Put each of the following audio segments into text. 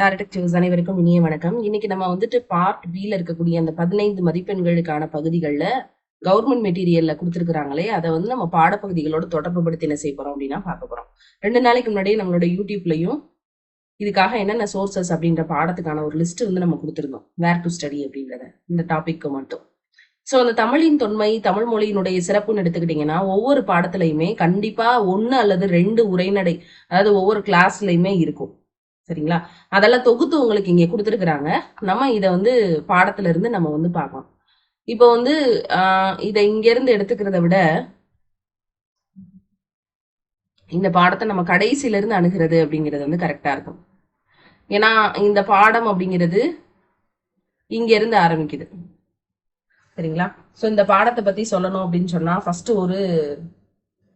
Directors அனைவருக்கும் இனிய வணக்கம். இன்னைக்கு நம்ம வந்துட்டு பார்ட் பில இருக்கக்கூடிய அந்த பதினைந்து மதிப்பெண்களுக்கான பகுதிகளில் கவர்மெண்ட் மெட்டீரியல்ல கொடுத்துருக்காங்களே அதை வந்து நம்ம பாடப்பகுதிகளோட தொடர்பு படுத்தி என்ன செய்ய போறோம் அப்படின்னா பார்க்க போறோம். ரெண்டு நாளைக்கு முன்னாடியே நம்மளோட யூடியூப்லயும் இதுக்காக என்னென்ன சோர்சஸ் அப்படின்ற பாடத்துக்கான ஒரு லிஸ்ட் வந்து நம்ம கொடுத்துருந்தோம். வேர் டு ஸ்டடி அப்படின்றத. இந்த டாபிக்கு மட்டும். ஸோ அந்த தமிழின் தொன்மை தமிழ் மொழியினுடைய சிறப்புன்னு எடுத்துக்கிட்டிங்கன்னா ஒவ்வொரு பாடத்துலையுமே கண்டிப்பா ஒன்று அல்லது ரெண்டு உரைநடை அதாவது ஒவ்வொரு கிளாஸ்லயுமே இருக்கும். சரிங்களா? அதெல்லாம் தொகுத்து உங்களுக்கு இங்க கொடுத்துருக்குறாங்க. நம்ம இதை வந்து பாடத்துல இருந்து நம்ம வந்து பார்க்கலாம். இப்போ வந்து ஆஹ் இதை இங்க இருந்து எடுத்துக்கிறத விட இந்த பாடத்தை நம்ம கடைசியில இருந்து அணுகிறது அப்படிங்கிறது வந்து கரெக்டா இருக்கும். ஏன்னா இந்த பாடம் அப்படிங்கிறது இங்க இருந்து ஆரம்பிக்குது. சரிங்களா? ஸோ இந்த பாடத்தை பத்தி சொல்லணும் அப்படின்னு சொன்னா ஃபர்ஸ்ட் ஒரு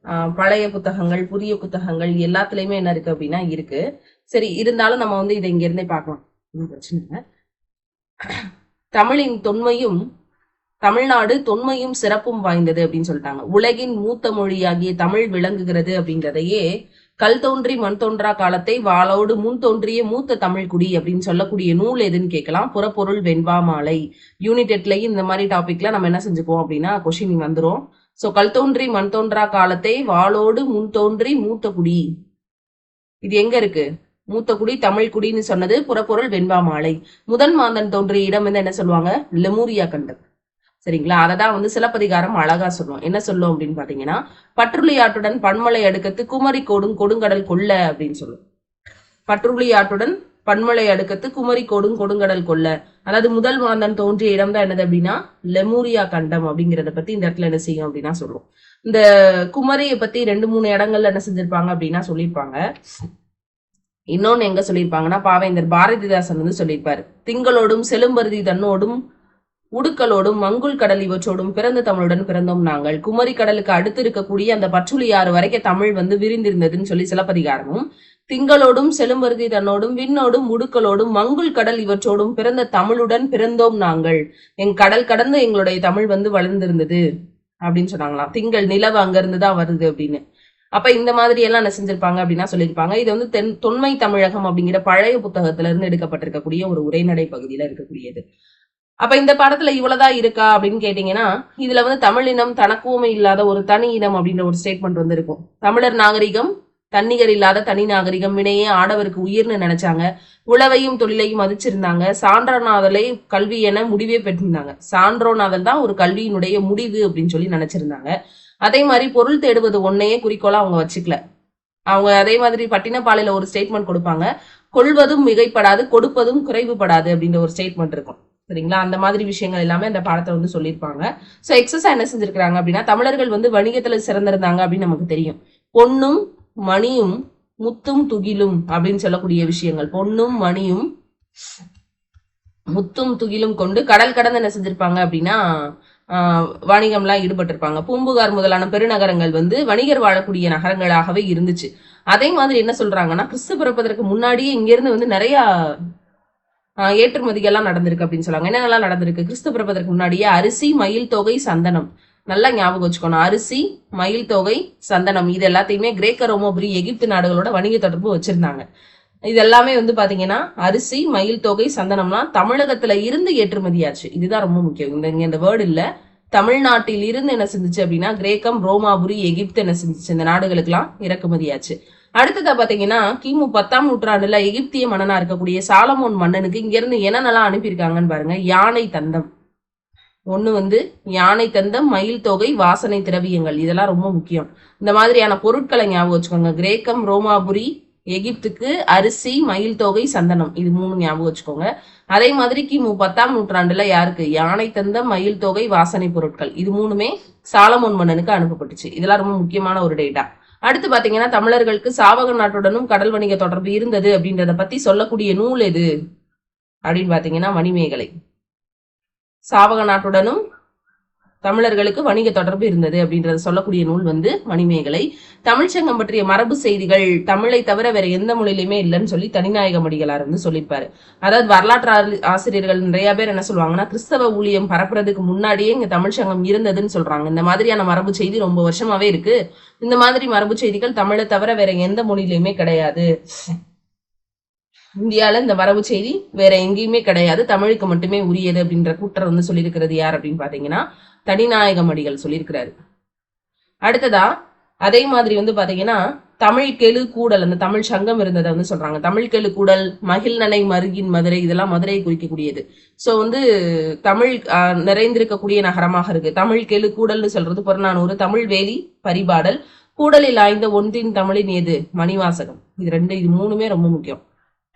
ஆஹ் பழைய புத்தகங்கள் புதிய புத்தகங்கள் எல்லாத்துலயுமே என்ன இருக்கு அப்படின்னா இருக்கு. சரி இருந்தாலும் நம்ம வந்து இதை இங்க இருந்தே பார்க்கலாம். ஒன்றும் பிரச்சனை இல்லை. தமிழின் தொன்மையும் தமிழ்நாடு தொன்மையும் சிறப்பும் வாய்ந்தது அப்படின்னு சொல்லிட்டாங்க. உலகின் மூத்த மொழியாகிய தமிழ் விளங்குகிறது அப்படிங்கிறதையே கல் தோன்றி மண் தோன்றா காலத்தை வாளோடு முன் தோன்றிய மூத்த தமிழ் குடி அப்படின்னு சொல்லக்கூடிய நூல் எதுன்னு கேட்கலாம். புறப்பொருள் வெண்பா மாலை. யூனிட் இந்த மாதிரி டாபிக்ல நம்ம என்ன செஞ்சுக்குவோம் அப்படின்னா கொஷின் வந்துரும். சோ கல் தோன்றி மண் தோன்றா காலத்தை வாளோடு முன் தோன்றி மூத்த குடி. இது எங்க இருக்கு? மூத்தகுடி தமிழ் குடின்னு சொன்னது புறப்பொருள் வெண்பா மாலை. முதன் மாந்தன் தோன்றிய இடம் வந்து என்ன சொல்லுவாங்க? லெமூரியா கண்டம் சரிங்களா? அதை தான் வந்து சிலப்பதிகாரம் அழகா சொல்லுவோம் என்ன சொல்லும் அப்படின்னு பாத்தீங்கன்னா பற்றுளியாட்டுடன் பன்மலை அடுக்கத்து குமரி கோடும் கொடுங்கடல் கொல்ல அப்படின்னு சொல்லும். பற்றுளியாட்டுடன் பன்மலை அடுக்கத்து குமரி கோடும் கொடுங்கடல் கொல்ல அதாவது முதல் மாந்தன் தோன்றிய இடம் தான் என்னது அப்படின்னா லெமூரியா கண்டம் அப்படிங்கறத பத்தி இந்த இடத்துல என்ன செய்யும் அப்படின்னா சொல்லுவோம் இந்த குமரியை பத்தி ரெண்டு மூணு இடங்கள்ல என்ன செஞ்சிருப்பாங்க அப்படின்னா சொல்லியிருப்பாங்க. இன்னொன்னு எங்க சொல்லியிருப்பாங்கன்னா பாவேந்தர் பாரதிதாசன் வந்து சொல்லியிருப்பாரு. திங்களோடும் செலும்பருதி தன்னோடும் உடுக்களோடும் மங்குள் கடல் இவற்றோடும் பிறந்த தமிழுடன் பிறந்தோம் நாங்கள். குமரி கடலுக்கு அடுத்து இருக்கக்கூடிய அந்த ஆறு வரைக்கும் தமிழ் வந்து விரிந்திருந்ததுன்னு சொல்லி சிலப்பதிகாரமும் திங்களோடும் செலும்பருதி தன்னோடும் விண்ணோடும் உடுக்களோடும் மங்குள் கடல் இவற்றோடும் பிறந்த தமிழுடன் பிறந்தோம் நாங்கள். எங் கடல் கடந்து எங்களுடைய தமிழ் வந்து வளர்ந்திருந்தது அப்படின்னு சொன்னாங்களாம். திங்கள் நிலவு அங்கிருந்து தான் வருது அப்படின்னு. அப்ப இந்த மாதிரி எல்லாம் என்ன செஞ்சிருப்பாங்க அப்படின்னா சொல்லியிருப்பாங்க. இது வந்து தென் தொன்மை தமிழகம் அப்படிங்கிற பழைய புத்தகத்துல இருந்து எடுக்கப்பட்டிருக்கக்கூடிய ஒரு உரைநடை பகுதியில இருக்கக்கூடியது. அப்ப இந்த படத்துல இவ்வளவுதான் இருக்கா அப்படின்னு கேட்டீங்கன்னா இதுல வந்து தமிழினம் தனக்குவமை இல்லாத ஒரு தனி இனம் அப்படின்ற ஒரு ஸ்டேட்மெண்ட் வந்து இருக்கும் தமிழர் நாகரிகம் தன்னிகர் இல்லாத தனி நாகரிகம் வினையே ஆடவருக்கு உயிர்னு நினைச்சாங்க. உழவையும் தொழிலையும் மதிச்சிருந்தாங்க. சான்றோநாதலை கல்வி என முடிவே பெற்றிருந்தாங்க. சான்றோநாதல் தான் ஒரு கல்வியினுடைய முடிவு அப்படின்னு சொல்லி நினைச்சிருந்தாங்க. அதே மாதிரி பொருள் தேடுவது ஒன்னையே குறிக்கோளா அவங்க வச்சுக்கல. அவங்க அதே மாதிரி பட்டினப்பாளையில ஒரு ஸ்டேட்மெண்ட் கொடுப்பாங்க. கொள்வதும் மிகைப்படாது கொடுப்பதும் குறைவுபடாது அப்படின்ற ஒரு ஸ்டேட்மெண்ட் இருக்கும். சரிங்களா? அந்த மாதிரி விஷயங்கள் எல்லாமே அந்த பாடத்தை வந்து சொல்லியிருப்பாங்க. ஸோ எக்ஸஸா என்ன செஞ்சிருக்கிறாங்க அப்படின்னா தமிழர்கள் வந்து வணிகத்துல சிறந்திருந்தாங்க அப்படின்னு நமக்கு தெரியும். பொன்னும் மணியும் முத்தும் துகிலும் அப்படின்னு சொல்லக்கூடிய விஷயங்கள். பொன்னும் மணியும் முத்தும் துகிலும் கொண்டு கடல் கடந்து என்ன செஞ்சிருப்பாங்க அப்படின்னா வணிகம்லாம் ஈடுபட்டிருப்பாங்க. பூம்புகார் முதலான பெருநகரங்கள் வந்து வணிகர் வாழக்கூடிய நகரங்களாகவே இருந்துச்சு. அதே மாதிரி என்ன சொல்றாங்கன்னா கிறிஸ்து பிறப்பதற்கு முன்னாடியே இங்கிருந்து வந்து நிறைய ஏற்றுமதிகள்லாம் நடந்திருக்கு அப்படின்னு சொல்லுவாங்க. என்னென்னலாம் நடந்திருக்கு? கிறிஸ்து பிறப்பதற்கு முன்னாடியே அரிசி மயில் தொகை சந்தனம். நல்லா ஞாபகம் வச்சுக்கணும். அரிசி மயில் தொகை சந்தனம் இது எல்லாத்தையுமே கிரேக்க ரோமோபுரி எகிப்து நாடுகளோட வணிக தொடர்பு வச்சிருந்தாங்க. இது எல்லாமே வந்து பாத்தீங்கன்னா அரிசி மயில் தொகை சந்தனம்லாம் தமிழகத்துல இருந்து ஏற்றுமதியாச்சு. இதுதான் ரொம்ப முக்கியம். இந்த இங்க இந்த வேர்டு இல்ல. தமிழ்நாட்டில் இருந்து என்ன செஞ்சுச்சு அப்படின்னா கிரேக்கம் ரோமாபுரி எகிப்து என்ன செஞ்சுச்சு? இந்த நாடுகளுக்கெல்லாம் இறக்குமதியாச்சு. அடுத்ததா பாத்தீங்கன்னா கிமு பத்தாம் நூற்றாண்டுல எகிப்திய மன்னனா இருக்கக்கூடிய சாலமோன் மன்னனுக்கு இங்க இருந்து என்னென்னலாம் அனுப்பியிருக்காங்கன்னு பாருங்க. யானை தந்தம். ஒண்ணு வந்து யானை தந்தம் மயில் தொகை வாசனை திரவியங்கள். இதெல்லாம் ரொம்ப முக்கியம். இந்த மாதிரியான பொருட்களை ஞாபகம் வச்சுக்கோங்க. கிரேக்கம் ரோமாபுரி எகிப்துக்கு அரிசி மயில் தொகை சந்தனம். இது மூணு ஞாபகம் வச்சுக்கோங்க. அதே மாதிரி கிமு பத்தாம் நூற்றாண்டுல யாருக்கு? யானை தந்த மயில் தொகை வாசனை பொருட்கள். இது மூணுமே சாலமோன் மன்னனுக்கு அனுப்பப்பட்டுச்சு. இதெல்லாம் ரொம்ப முக்கியமான ஒரு டேட்டா அடுத்து பாத்தீங்கன்னா தமிழர்களுக்கு சாவக நாட்டுடனும் கடல் வணிக தொடர்பு இருந்தது அப்படின்றத பத்தி சொல்லக்கூடிய நூல் எது? அப்படின்னு பாத்தீங்கன்னா மணிமேகலை. சாவக நாட்டுடனும் தமிழர்களுக்கு வணிக தொடர்பு இருந்தது அப்படின்றத சொல்லக்கூடிய நூல் வந்து மணிமேகலை. தமிழ்ச்சங்கம் பற்றிய மரபு செய்திகள் தமிழை தவிர வேற எந்த மொழியிலுமே இல்லைன்னு சொல்லி தனிநாயக மடிகளார் வந்து சொல்லியிருப்பாரு. அதாவது வரலாற்று ஆசிரியர்கள் நிறைய பேர் என்ன சொல்லுவாங்கன்னா கிறிஸ்தவ ஊழியம் பரப்புறதுக்கு முன்னாடியே இங்க தமிழ்ச்சங்கம் இருந்ததுன்னு சொல்றாங்க. இந்த மாதிரியான மரபு செய்தி ரொம்ப வருஷமாவே இருக்கு. இந்த மாதிரி மரபு செய்திகள் தமிழை தவிர வேற எந்த மொழியிலுமே கிடையாது. இந்தியால இந்த மரபு செய்தி வேற எங்கேயுமே கிடையாது. தமிழுக்கு மட்டுமே உரியது அப்படின்ற கூட்டர் வந்து சொல்லியிருக்கிறது யார் அப்படின்னு பாத்தீங்கன்னா தனிநாயகம் அடிகள் சொல்லியிருக்கிறாரு. அடுத்ததா அதே மாதிரி வந்து பாத்தீங்கன்னா தமிழ் கெழு கூடல் அந்த தமிழ் சங்கம் இருந்ததை வந்து சொல்றாங்க. தமிழ் கெழு கூடல் மகிழ்நனை மருகின் மதுரை இதெல்லாம் மதுரையை குறிக்கக்கூடியது. சோ வந்து தமிழ் நிறைந்திருக்கக்கூடிய நகரமாக இருக்கு. தமிழ் கெழு கூடல்னு சொல்றது புறநானூறு தமிழ் வேலி பரிபாடல் கூடலில் ஆய்ந்த ஒன்றின் தமிழின் எது மணிவாசகம். இது ரெண்டு இது மூணுமே ரொம்ப முக்கியம்.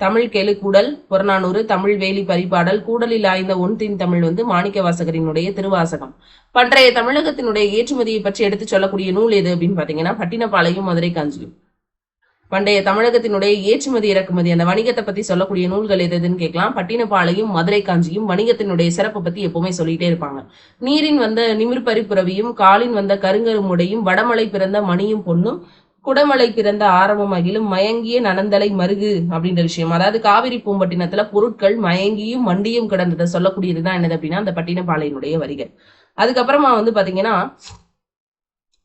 தமிழ் கெழு கூடல் புறநானூறு தமிழ் வேலி பரிபாடல் கூடலில் ஆய்ந்த ஒன்றின் தமிழ் வந்து மாணிக்க வாசகரினுடைய திருவாசகம். பன்றைய தமிழகத்தினுடைய ஏற்றுமதியை பற்றி எடுத்து சொல்லக்கூடிய நூல் எது அப்படின்னு பாத்தீங்கன்னா பட்டினப்பாளையும் மதுரை காஞ்சியும் பண்டைய தமிழகத்தினுடைய ஏற்றுமதி இறக்குமதி அந்த வணிகத்தை பத்தி சொல்லக்கூடிய நூல்கள் எது எதுன்னு கேட்கலாம். பட்டினப்பாளையும் மதுரை காஞ்சியும் வணிகத்தினுடைய சிறப்பை பத்தி எப்பவுமே சொல்லிட்டே இருப்பாங்க. நீரின் வந்த நிமிர்பரிப்புறவியும் காலின் வந்த கருங்கருமுடையும் வடமலை பிறந்த மணியும் பொண்ணும் குடமலை பிறந்த ஆரம்பம் அகிலும் மயங்கிய நனந்தலை மருகு அப்படின்ற விஷயம். அதாவது காவிரி பூம்பட்டினத்துல பொருட்கள் மயங்கியும் மண்டியும் கிடந்ததை சொல்லக்கூடியதுதான் என்னது அப்படின்னா அந்த பட்டினப்பாளையனுடைய வரிகள். அதுக்கப்புறமா வந்து பாத்தீங்கன்னா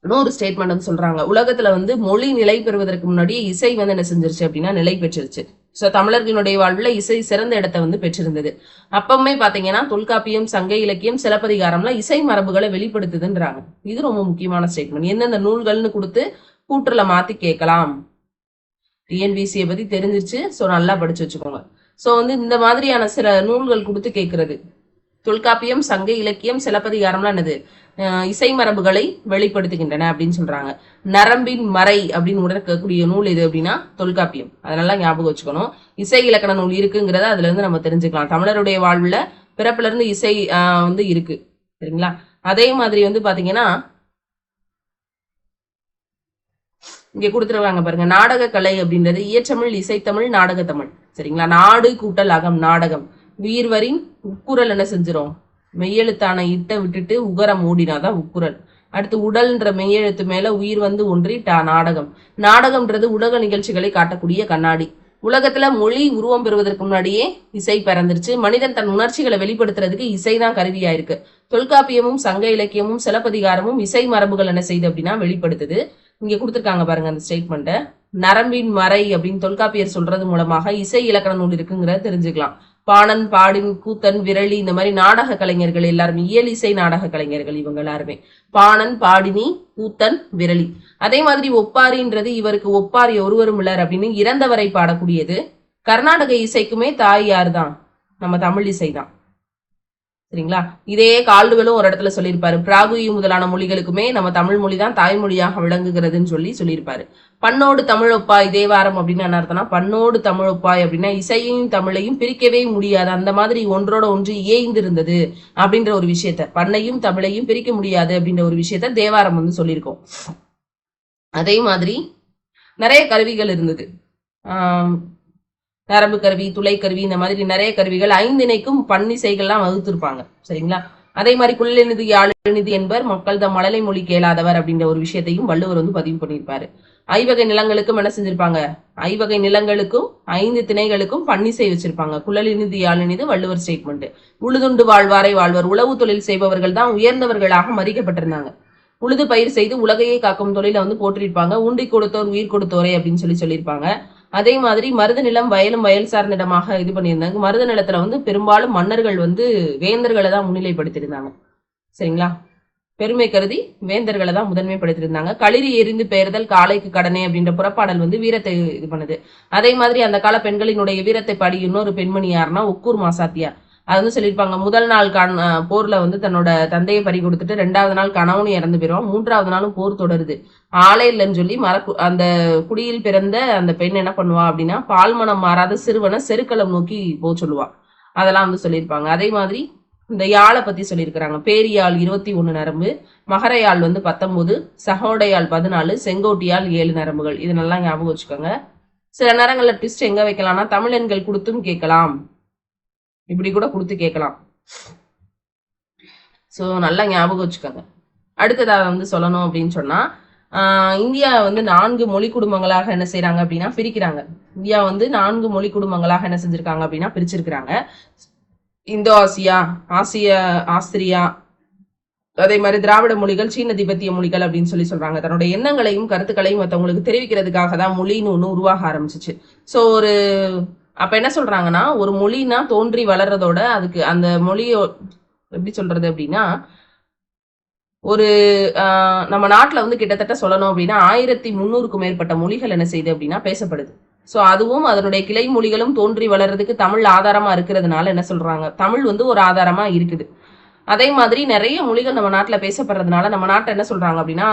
இன்னொரு ஸ்டேட்மெண்ட் வந்து சொல்றாங்க. உலகத்துல வந்து மொழி நிலை பெறுவதற்கு முன்னாடியே இசை வந்து என்ன செஞ்சிருச்சு அப்படின்னா நிலை பெற்றிருச்சு. சோ தமிழர்களுடைய வாழ்வுல இசை சிறந்த இடத்தை வந்து பெற்றிருந்தது. அப்பவுமே பாத்தீங்கன்னா தொல்காப்பியம் சங்க இலக்கியம் சிலப்பதிகாரம்லாம் இசை மரபுகளை வெளிப்படுத்துதுன்றாங்க. இது ரொம்ப முக்கியமான ஸ்டேட்மெண்ட் எந்தெந்த நூல்கள்னு கொடுத்து கூற்றுல மாத்தி கேட்கலாம். டிஎன்பிசியை பத்தி தெரிஞ்சிருச்சு. சோ நல்லா படிச்சு வச்சுக்கோங்க. சோ வந்து இந்த மாதிரியான சில நூல்கள் கொடுத்து கேட்கறது. தொல்காப்பியம் சங்க இலக்கியம் சிலப்பதிகாரம்லாம் என்னது? இசை மரபுகளை வெளிப்படுத்துகின்றன அப்படின்னு சொல்றாங்க. நரம்பின் மறை அப்படின்னு உடற்கக்கூடிய நூல் எது அப்படின்னா தொல்காப்பியம். அதனால ஞாபகம் வச்சுக்கணும். இசை இலக்கண நூல் இருக்குங்கிறத அதுல இருந்து நம்ம தெரிஞ்சுக்கலாம். தமிழருடைய வாழ்வுல பிறப்புல இருந்து இசை வந்து இருக்கு. சரிங்களா? அதே மாதிரி வந்து பாத்தீங்கன்னா இங்க கொடுத்துருவாங்க பாருங்க. நாடக கலை அப்படின்றது இயற்றமிழ் இசைத்தமிழ் நாடகத்தமிழ். சரிங்களா? நாடு கூட்டல் அகம் நாடகம். உயிர்வரின் உக்குரல் என்ன செஞ்சிடும் மெய்யெழுத்தான இட்டை விட்டுட்டு உகரம் மூடினாதான் உக்குரல் அடுத்து உடல்ன்ற மெய்யெழுத்து மேல உயிர் வந்து ஒன்றி டா நாடகம். நாடகம்ன்றது உலக நிகழ்ச்சிகளை காட்டக்கூடிய கண்ணாடி. உலகத்துல மொழி உருவம் பெறுவதற்கு முன்னாடியே இசை பிறந்துருச்சு. மனிதன் தன் உணர்ச்சிகளை வெளிப்படுத்துறதுக்கு இசைதான் கருவியா இருக்கு தொல்காப்பியமும் சங்க இலக்கியமும் சிலப்பதிகாரமும் இசை மரபுகள் என்ன செய்யுது அப்படின்னா வெளிப்படுத்துது. இங்கே கொடுத்துருக்காங்க பாருங்க அந்த ஸ்டேட்மெண்ட்டை நரம்பின் மறை அப்படின்னு தொல்காப்பியர் சொல்றது மூலமாக இசை இலக்கண நூல் இருக்குங்கிறத தெரிஞ்சுக்கலாம். பாணன் பாடின் கூத்தன் விரலி இந்த மாதிரி நாடக கலைஞர்கள் எல்லாருமே இயல் இசை நாடக கலைஞர்கள் இவங்க எல்லாருமே. பாணன் பாடினி கூத்தன் விரலி. அதே மாதிரி ஒப்பாரின்றது இவருக்கு ஒப்பாரி ஒருவரும் இல்லர் அப்படின்னு இறந்தவரை பாடக்கூடியது. கர்நாடக இசைக்குமே தாய் யார் தான் நம்ம தமிழ் இசை தான் சரிங்களா? இதே கால்டுவெலும் ஒரு இடத்துல சொல்லியிருப்பாரு. பிராகுயி முதலான மொழிகளுக்குமே நம்ம தமிழ் மொழி தான் தாய்மொழியாக விளங்குகிறதுன்னு சொல்லி சொல்லியிருப்பாரு. பண்ணோடு தமிழ் ஒப்பாய் தேவாரம் அப்படின்னு என்ன அர்த்தம்னா பண்ணோடு தமிழ் ஒப்பாய் அப்படின்னா இசையையும் தமிழையும் பிரிக்கவே முடியாது. அந்த மாதிரி ஒன்றோட ஒன்று இயைந்து இருந்தது அப்படின்ற ஒரு விஷயத்த. பண்ணையும் தமிழையும் பிரிக்க முடியாது அப்படின்ற ஒரு விஷயத்த தேவாரம் வந்து சொல்லியிருக்கோம். அதே மாதிரி நிறைய கருவிகள் இருந்தது. ஆஹ் நரம்பு கருவி துளை கருவி இந்த மாதிரி நிறைய கருவிகள் ஐந்திணைக்கும் பன்னிசைகள்லாம் வகுத்திருப்பாங்க. சரிங்களா? அதே மாதிரி குள்ளநிதி யாழெழுது என்பர் மக்கள் தம் மழலை மொழி கேளாதவர் அப்படின்ற ஒரு விஷயத்தையும் வள்ளுவர் வந்து பதிவு பண்ணியிருப்பாரு. ஐவகை நிலங்களுக்கும் என்ன செஞ்சிருப்பாங்க? ஐவகை நிலங்களுக்கும் ஐந்து திணைகளுக்கும் பன்னிசை வச்சிருப்பாங்க. குழலிநிதி யாழினிது வள்ளுவர் ஸ்டேட்மெண்ட் உழுதுண்டு வாழ்வாரை வாழ்வர். உழவு தொழில் செய்பவர்கள் தான் உயர்ந்தவர்களாக மதிக்கப்பட்டிருந்தாங்க. உழுது பயிர் செய்து உலகையே காக்கும் தொழிலை வந்து போற்றிருப்பாங்க. உண்டி கொடுத்தோர் உயிர் கொடுத்தோரே அப்படின்னு சொல்லி சொல்லியிருப்பாங்க. அதே மாதிரி மருத நிலம் வயலும் வயல் சார்ந்த இடமாக இது பண்ணியிருந்தாங்க. மருத நிலத்துல வந்து பெரும்பாலும் மன்னர்கள் வந்து வேந்தர்களை தான் முன்னிலைப்படுத்தியிருந்தாங்க. சரிங்களா? பெருமை கருதி வேந்தர்களை தான் முதன்மைப்படுத்தியிருந்தாங்க. களிரி எரிந்து பெயர்தல் காலைக்கு கடனே அப்படின்ற புறப்பாடல் வந்து வீரத்தை இது பண்ணுது. அதே மாதிரி அந்த கால பெண்களினுடைய வீரத்தை பாடி இன்னொரு பெண்மணி யாருன்னா உக்கூர் மாசாத்தியார். அது வந்து சொல்லியிருப்பாங்க முதல் நாள் கண் போர்ல வந்து தன்னோட தந்தையை பறி கொடுத்துட்டு ரெண்டாவது நாள் கணவனும் இறந்து போயிடும் மூன்றாவது நாளும் போர் தொடருது. ஆளே இல்லைன்னு சொல்லி மர அந்த குடியில் பிறந்த அந்த பெண் என்ன பண்ணுவா அப்படின்னா பால்மனம் மாறாத சிறுவனை செருக்களம் நோக்கி போக சொல்லுவா. அதெல்லாம் வந்து சொல்லியிருப்பாங்க. அதே மாதிரி இந்த யாழை பத்தி சொல்லியிருக்கிறாங்க. பேரியாழ் இருபத்தி ஒன்று நரம்பு மகரையாள் வந்து பத்தொன்பது சகோடையாள் பதினாலு செங்கோட்டியால் ஏழு நரம்புகள். இது ஞாபகம் வச்சுக்கோங்க. சில நேரங்களில் ட்விஸ்ட் எங்க வைக்கலாம்னா தமிழெண்கள் கொடுத்தும் கேட்கலாம். இப்படி கூட கொடுத்து கேட்கலாம். ஸோ நல்லா ஞாபகம் வச்சுக்கோங்க. அடுத்ததாக வந்து சொல்லணும் அப்படின்னு சொன்னா ஆஹ் இந்தியா வந்து நான்கு மொழி குடும்பங்களாக என்ன செய்றாங்க அப்படின்னா பிரிக்கிறாங்க. இந்தியா வந்து நான்கு மொழி குடும்பங்களாக என்ன செஞ்சிருக்காங்க அப்படின்னா பிரிச்சிருக்கிறாங்க. இந்தோ ஆசியா ஆசிய ஆஸ்திரியா அதே மாதிரி திராவிட மொழிகள் சீன திபெத்திய மொழிகள் அப்படின்னு சொல்லி சொல்றாங்க. தன்னோட எண்ணங்களையும் கருத்துக்களையும் மற்றவங்களுக்கு தெரிவிக்கிறதுக்காக தான் மொழின்னு ஒன்று உருவாக ஆரம்பிச்சிச்சு. ஸோ ஒரு அப்ப என்ன சொல்றாங்கன்னா ஒரு மொழினா தோன்றி வளர்றதோட அதுக்கு அந்த மொழியோ எப்படி சொல்றது அப்படின்னா ஒரு நம்ம நாட்டுல வந்து கிட்டத்தட்ட சொல்லணும் அப்படின்னா ஆயிரத்தி முந்நூறுக்கும் மேற்பட்ட மொழிகள் என்ன செய்யுது அப்படின்னா பேசப்படுது. சோ அதுவும் அதனுடைய கிளை மொழிகளும் தோன்றி வளர்றதுக்கு தமிழ் ஆதாரமா இருக்கிறதுனால என்ன சொல்றாங்க தமிழ் வந்து ஒரு ஆதாரமா இருக்குது. அதே மாதிரி நிறைய மொழிகள் நம்ம நாட்டில் பேசப்படுறதுனால நம்ம நாட்டை என்ன சொல்றாங்க அப்படின்னா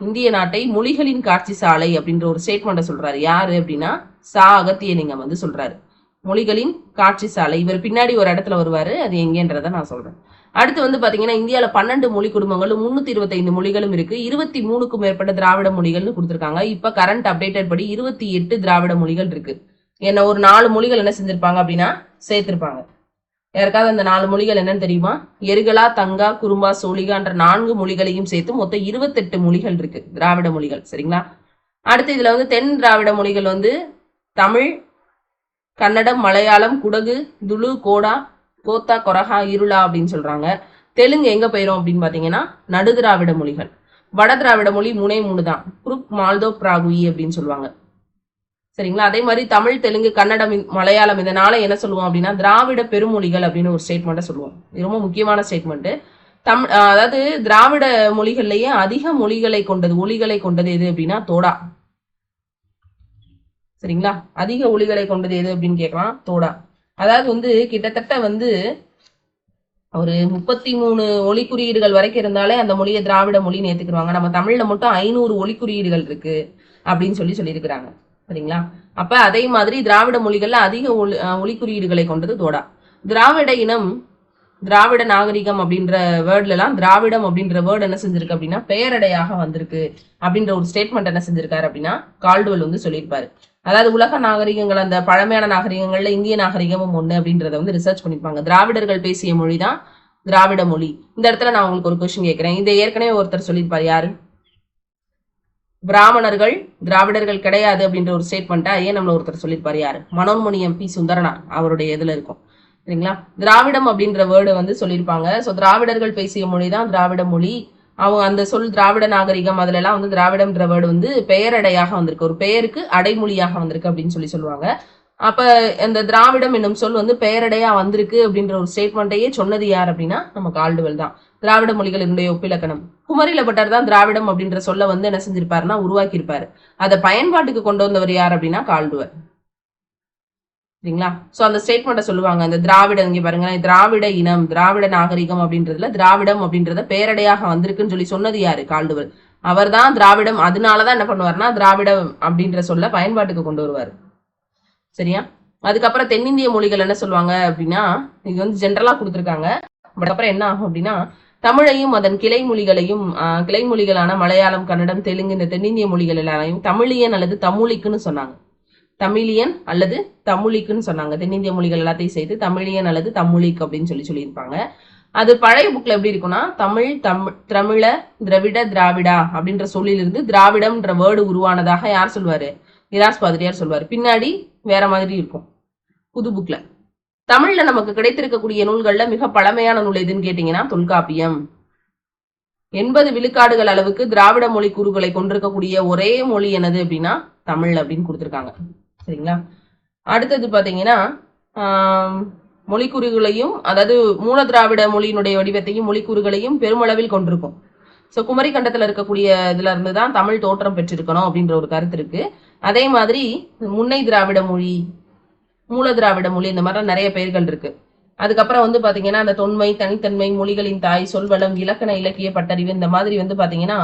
இந்திய நாட்டை மொழிகளின் காட்சி சாலை அப்படின்ற ஒரு ஸ்டேட்மெண்ட்டை சொல்றாரு. யாரு அப்படின்னா சா அகத்தியலிங்கம் வந்து சொல்றாரு. மொழிகளின் காட்சி சாலை. இவர் பின்னாடி ஒரு இடத்துல வருவாரு அது எங்கேன்றத நான் சொல்றேன். அடுத்து வந்து பாத்தீங்கன்னா இந்தியாவில் பன்னெண்டு மொழி குடும்பங்களும் முன்னூத்தி இருபத்தைந்து மொழிகளும் இருக்கு. இருபத்தி மூணுக்கும் மேற்பட்ட திராவிட மொழிகள்னு கொடுத்துருக்காங்க. இப்ப கரண்ட் அப்டேட்டட் படி இருபத்தி எட்டு திராவிட மொழிகள் இருக்கு. என்ன ஒரு நாலு மொழிகள் என்ன செஞ்சிருப்பாங்க அப்படின்னா சேர்த்திருப்பாங்க. யாருக்காவது அந்த நாலு மொழிகள் என்னன்னு தெரியுமா? எருகலா தங்கா குறும்பா சோழிகான்ற நான்கு மொழிகளையும் சேர்த்து மொத்தம் இருபத்தெட்டு மொழிகள் இருக்கு திராவிட மொழிகள் சரிங்களா? அடுத்து இதுல வந்து தென் திராவிட மொழிகள் வந்து தமிழ் கன்னடம் மலையாளம் குடகு துளு கோடா கோத்தா கொரஹா இருளா அப்படின்னு சொல்றாங்க. தெலுங்கு எங்க போயிரும் அப்படின்னு பாத்தீங்கன்னா நடு திராவிட மொழிகள். வட திராவிட மொழி முனை மூணு தான். குருக் மால்தோ பிராகுயி அப்படின்னு சொல்லுவாங்க. சரிங்களா? அதே மாதிரி தமிழ் தெலுங்கு கன்னடம் மலையாளம் இதனால என்ன சொல்லுவோம் அப்படின்னா திராவிட பெருமொழிகள் அப்படின்னு ஒரு ஸ்டேட்மெண்ட்டை சொல்லுவோம். இது ரொம்ப முக்கியமான ஸ்டேட்மெண்ட்டு தம் அதாவது திராவிட மொழிகள்லயே அதிக மொழிகளை கொண்டது ஒலிகளை கொண்டது எது அப்படின்னா தோடா. சரிங்களா? அதிக ஒலிகளை கொண்டது எது அப்படின்னு கேட்கலாம் தோடா. அதாவது வந்து கிட்டத்தட்ட வந்து ஒரு முப்பத்தி மூணு ஒலி குறியீடுகள் வரைக்கும் இருந்தாலே அந்த மொழியை திராவிட மொழின்னு ஏத்துக்குருவாங்க நம்ம தமிழ்ல மட்டும் ஐநூறு ஒலி குறியீடுகள் இருக்கு அப்படின்னு சொல்லி சொல்லியிருக்கிறாங்க. சரிங்களா? அப்ப அதே மாதிரி திராவிட மொழிகள்ல அதிக ஒலி ஒலி குறியீடுகளை கொண்டது தோடா. திராவிட இனம் திராவிட நாகரிகம் அப்படின்ற வேர்ட்ல எல்லாம் திராவிடம் அப்படின்ற வேர்டு என்ன செஞ்சிருக்கு அப்படின்னா பெயரடையாக வந்திருக்கு அப்படின்ற ஒரு ஸ்டேட்மெண்ட் என்ன செஞ்சிருக்காரு அப்படின்னா கால்டுவல் வந்து சொல்லியிருப்பாரு. அதாவது உலக நாகரிகங்கள் அந்த பழமையான நாகரிகங்கள்ல இந்திய நாகரிகமும் ஒண்ணு அப்படின்றத வந்து ரிசர்ச் பண்ணிருப்பாங்க திராவிடர்கள் பேசிய மொழி தான் திராவிட மொழி. இந்த இடத்துல நான் உங்களுக்கு ஒரு கொஸ்டின் கேட்கிறேன். இதை ஏற்கனவே ஒருத்தர் சொல்லியிருப்பாரு யாரு? பிராமணர்கள் திராவிடர்கள் கிடையாது அப்படின்ற ஒரு ஸ்டேட்மெண்ட்டா ஏன் நம்மள ஒருத்தர் சொல்லியிருப்பாரு யாரு? மனோன்மணி எம்பி சுந்தரனா அவருடைய இதுல இருக்கும். சரிங்களா? திராவிடம் அப்படின்ற வேர்டு வந்து சொல்லியிருப்பாங்க. சோ திராவிடர்கள் பேசிய மொழி தான் திராவிட மொழி. அவங்க அந்த சொல் திராவிட நாகரிகம் அதுல எல்லாம் வந்து திராவிடம்ன்ற வேர்டு வந்து பெயரடையாக வந்திருக்கு. ஒரு பெயருக்கு அடைமொழியாக வந்திருக்கு அப்படின்னு சொல்லி சொல்லுவாங்க. அப்ப இந்த திராவிடம் என்னும் சொல் வந்து பெயரடையா வந்திருக்கு அப்படின்ற ஒரு ஸ்டேட்மெண்ட்டையே சொன்னது யார் அப்படின்னா நம்ம கால்டுவல் தான். திராவிட மொழிகளினுடைய ஒப்பிலக்கணம். குமரில தான் திராவிடம் அப்படின்ற சொல்ல வந்து என்ன செஞ்சிருப்பாருன்னா உருவாக்கியிருப்பாரு. அதை பயன்பாட்டுக்கு கொண்டு வந்தவர் யார் அப்படின்னா கால்டுவல். சரிங்களா? சோ அந்த ஸ்டேட்மெண்ட்டை சொல்லுவாங்க. அந்த திராவிட இங்க பாருங்க திராவிட இனம் திராவிட நாகரிகம் அப்படின்றதுல திராவிடம் அப்படின்றத பேரடையாக வந்திருக்குன்னு சொல்லி சொன்னது யாரு? கால்டுவல். அவர்தான் திராவிடம். அதனாலதான் என்ன பண்ணுவாருன்னா திராவிடம் அப்படின்ற சொல்ல பயன்பாட்டுக்கு கொண்டு வருவார். சரியா? அதுக்கப்புறம் தென்னிந்திய மொழிகள் என்ன சொல்லுவாங்க அப்படின்னா இது வந்து ஜென்ரலா கொடுத்துருக்காங்க. பட் அப்புறம் என்ன ஆகும் அப்படின்னா தமிழையும் அதன் கிளை மொழிகளையும் ஆஹ், கிளை மொழிகளான மலையாளம் கன்னடம் தெலுங்கு இந்த தென்னிந்திய மொழிகள் எல்லாரையும் தமிழியன் அல்லது தமிழிக்குன்னு சொன்னாங்க. தமிழியன் அல்லது தமிழிக்குன்னு சொன்னாங்க. தென்னிந்திய மொழிகள் எல்லாத்தையும் சேர்த்து தமிழியன் அல்லது தமிழிக் அப்படின்னு சொல்லி சொல்லியிருப்பாங்க. அது பழைய புக்ல எப்படி இருக்குன்னா தமிழ் தமிழ் தமிழ திராவிட திராவிடா அப்படின்ற சொல்லிலிருந்து திராவிடம்ன்ற வேர்டு உருவானதாக யார் சொல்வாரு? இராஸ் பாதிரியார் சொல்வாரு. பின்னாடி வேற மாதிரி இருக்கும். புது புக்ல தமிழ்ல நமக்கு கிடைத்திருக்கக்கூடிய நூல்கள்ல மிக பழமையான நூல் எதுன்னு கேட்டீங்கன்னா தொல்காப்பியம். எண்பது விழுக்காடுகள் அளவுக்கு திராவிட மொழி கூறுகளை கொண்டிருக்கக்கூடிய ஒரே மொழி என்னது அப்படின்னா தமிழ் அப்படின்னு கொடுத்திருக்காங்க. சரிங்களா? அடுத்தது பாத்தீங்கன்னா ஆம், மொழிக்கூறுகளையும் அதாவது மூல திராவிட மொழியினுடைய வடிவத்தையும் மொழிக்கூறுகளையும் பெருமளவில் கொண்டிருக்கும். சோ குமரி கண்டத்துல இருக்கக்கூடிய இதுல இருந்து தான் தமிழ் தோற்றம் பெற்றிருக்கணும் அப்படின்ற ஒரு கருத்து இருக்கு. அதே மாதிரி முன்னை திராவிட மொழி மூல திராவிட மொழி இந்த மாதிரிலாம் நிறைய பெயர்கள் இருக்கு. அதுக்கப்புறம் வந்து பாத்தீங்கன்னா அந்த தொன்மை தனித்தன்மை மொழிகளின் தாய் சொல்வளம் இலக்கண இலக்கிய பட்டறிவு இந்த மாதிரி வந்து பாத்தீங்கன்னா